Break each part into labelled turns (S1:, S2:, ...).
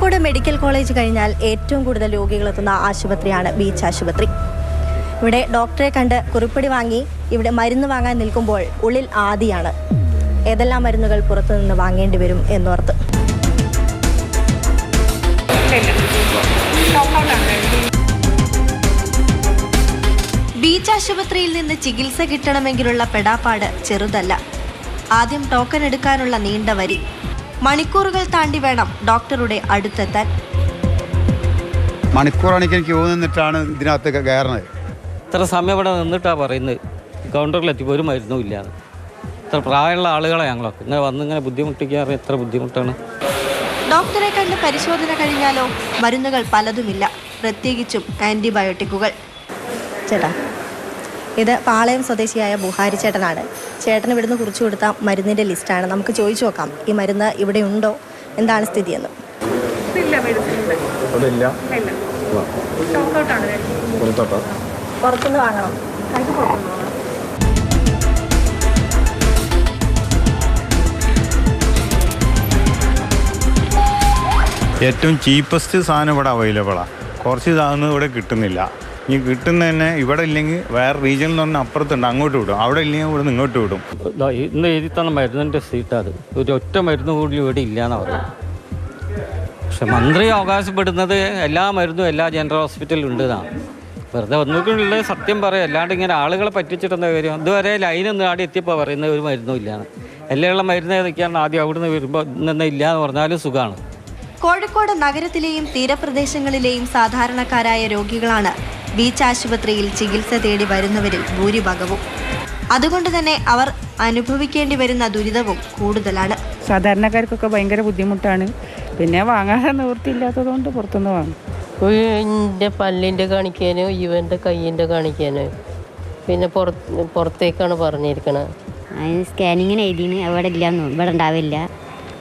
S1: Medical college കഴിഞ്ഞാൽ ഏറ്റവും കൂടുതൽ രോഗികളെത്തുന്ന ആശുപത്രിയാണ് ബീച്ച് ആശുപത്രി. ഇവിടെ ഡോക്ടറെ കണ്ട് കുറിപ്പടി വാങ്ങി ഇവിടെ മരുന്ന് വാങ്ങാൻ നിൽക്കുമ്പോൾ ഉള്ളിൽ ആദിയാണ്. ഏതെല്ലാം മരുന്നുകൾ പുറത്തുനിന്ന് വാങ്ങേണ്ടി വരും എന്നോർത്ത്. ബീച്ച് ആശുപത്രിയിൽ നിന്ന് ചികിത്സ കിട്ടണമെങ്കിലുള്ള പെടാപ്പാട് ചെറുതല്ല. ആദ്യം ടോക്കൺ എടുക്കാനുള്ള നീണ്ട വരി. മണിക്കൂറുകൾ താണ്ടി വേണം ഡോക്ടറുടെ അടുത്തെത്താൻ.
S2: മണിക്കൂറാണെങ്കിൽ ക്യൂ നിന്നിട്ടാണ് ഇതിനകത്ത് കയറുന്നത്
S3: ഇത്ര സമയം ഇവിടെ നിന്നിട്ടാണ് പറയുന്നത്. കൗണ്ടറിലെത്തിയപ്പോൾ ഒരു മരുന്നും ഇല്ല ഇത്ര പ്രായമുള്ള ആളുകളെ ഞങ്ങളൊക്കെ. ഇങ്ങനെ വന്ന് ഇങ്ങനെ ബുദ്ധിമുട്ടിക്കാറ് എത്ര ബുദ്ധിമുട്ടാണ്.
S1: ഡോക്ടറെ കണ്ട് പരിശോധന കഴിഞ്ഞാലോ? മരുന്നുകൾ പലതുമില്ല. പ്രത്യേകിച്ചും ആന്റിബയോട്ടിക്കുകൾ ചേട്ടാ ഇത് പാളയം സ്വദേശിയായ ബുഹാരി ചേട്ടനാണ്. ചേട്ടൻ ഇവിടുന്ന് കുറിച്ചു കൊടുത്ത മരുന്നിന്റെ ലിസ്റ്റാണ്. നമുക്ക് ചോദിച്ചു നോക്കാം. ഈ മരുന്ന് ഇവിടെ ഉണ്ടോ? എന്താണ്
S4: സ്ഥിതി
S5: എന്ന്
S1: പുറത്തുനിന്ന് വാങ്ങണം.
S6: ഏറ്റവും ചീപ്പസ്റ്റ് സാധനം ഇവിടെ അവൈലബിളാണ് കുറച്ച് സാധനം ഇവിടെ കിട്ടുന്നില്ല. ഇനി കിട്ടുന്ന തന്നെ ഇവിടെ ഇല്ലെങ്കിൽ വേറെ റീജിയനിൽ നിന്ന് അപ്പുറത്തുണ്ട് അങ്ങോട്ട് വിടും. അവിടെ ഇല്ലെങ്കിൽ ഇവിടെ നിന്ന് ഇങ്ങോട്ട് വിടും.
S3: ദാ ഇന്ന് എഴുതി തന്ന മരുന്നിന്റെ അത് ഒരു ഒറ്റ മരുന്ന് കൂടി ഇവിടെ ഇല്ലയെന്ന് പറയുന്നത്. പക്ഷെ മന്ത്രി അവകാശപ്പെടുന്നത് എല്ലാ മരുന്നും എല്ലാ ജനറൽ ഹോസ്പിറ്റലിലും ഉണ്ട് എന്നാണ് വെറുതെ ഒന്നുകൂടി സത്യം പറയാം. അല്ലാണ്ട് ഇങ്ങനെ ആളുകളെ പറ്റിച്ചിട്ടെന്താ കാര്യം? ഇതുവരെ ലൈനൊന്നും ആടി എത്തിയപ്പോൾ പറയുന്ന ഒരു മരുന്നും ഇല്ലാണ് എല്ലാം മരുന്ന് ഏതൊക്കെയാണ് ആദ്യം അവിടുന്ന് വരുമ്പോൾ ഇന്നെ ഇല്ല എന്ന് പറഞ്ഞാലും സുഖമാണ്
S1: കോഴിക്കോട് നഗരത്തിലെയും തീരപ്രദേശങ്ങളിലെയും സാധാരണക്കാരായ രോഗികളാണ് ബീച്ച് ആശുപത്രിയിൽ ചികിത്സ തേടി വരുന്നവരിൽ ഭൂരിഭാഗവും. അതുകൊണ്ട് തന്നെ അവർ അനുഭവിക്കേണ്ടി വരുന്ന ദുരിതവും കൂടുതലാണ്.
S7: സാധാരണക്കാർക്കൊക്കെ ഭയങ്കര ബുദ്ധിമുട്ടാണ്. പിന്നെ വാങ്ങാൻ നിവൃത്തിയില്ലാത്തതുകൊണ്ട് പുറത്തുനിന്ന് വാങ്ങും.
S8: എന്റെ പല്ലിന്റെ കാണിക്കാനോ ഇവന്റെ കയ്യിന്റെ കാണിക്കാനോ. പിന്നെ പുറത്ത് പുറത്തേക്കാണ് പറഞ്ഞിരിക്കണത്.
S9: അതിന് സ്കാനിങ്ങിന് എഴുതിന്. അവിടെ ഇല്ല ഇവിടെ ഉണ്ടാവില്ല.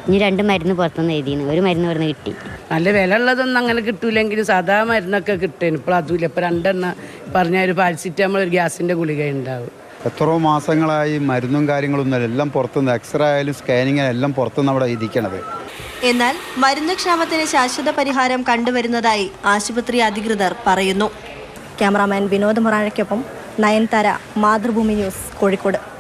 S9: ഇനി രണ്ട് മരുന്ന് പുറത്തുനിന്ന് എഴുതിയിരുന്നു ഒരു മരുന്ന് ഇവിടുന്ന് കിട്ടി.
S7: നല്ല വില ഉള്ളതൊന്നും അങ്ങനെ കിട്ടൂലെങ്കിലും സാധാ മരുന്നൊക്കെ കിട്ടും ഇപ്പോൾ അതുമില്ല ഇപ്പോൾ രണ്ടെണ്ണ പറഞ്ഞ ഒരു പാരസിറ്റമോൾ ഒരു ഗ്യാസിന്റെ ഗുളിക ഉണ്ടാവും.
S2: എത്രയോ മാസങ്ങളായി മരുന്നും കാര്യങ്ങളൊന്നും എല്ലാം പുറത്തുനിന്ന് എക്സ്റേ ആയാലും സ്കാനിങ് എല്ലാം പുറത്തുനിന്ന് അവിടെ ഇരിക്കണത്.
S1: എന്നാൽ മരുന്ന് ക്ഷാമത്തിന് ശാശ്വത പരിഹാരം കണ്ടുവരുന്നതായി ആശുപത്രി അധികൃതർ പറയുന്നു. ക്യാമറാമാൻ വിനോദ് മൊറാഴയ്ക്കൊപ്പം നയൻതാര മാതൃഭൂമി ന്യൂസ് കോഴിക്കോട്.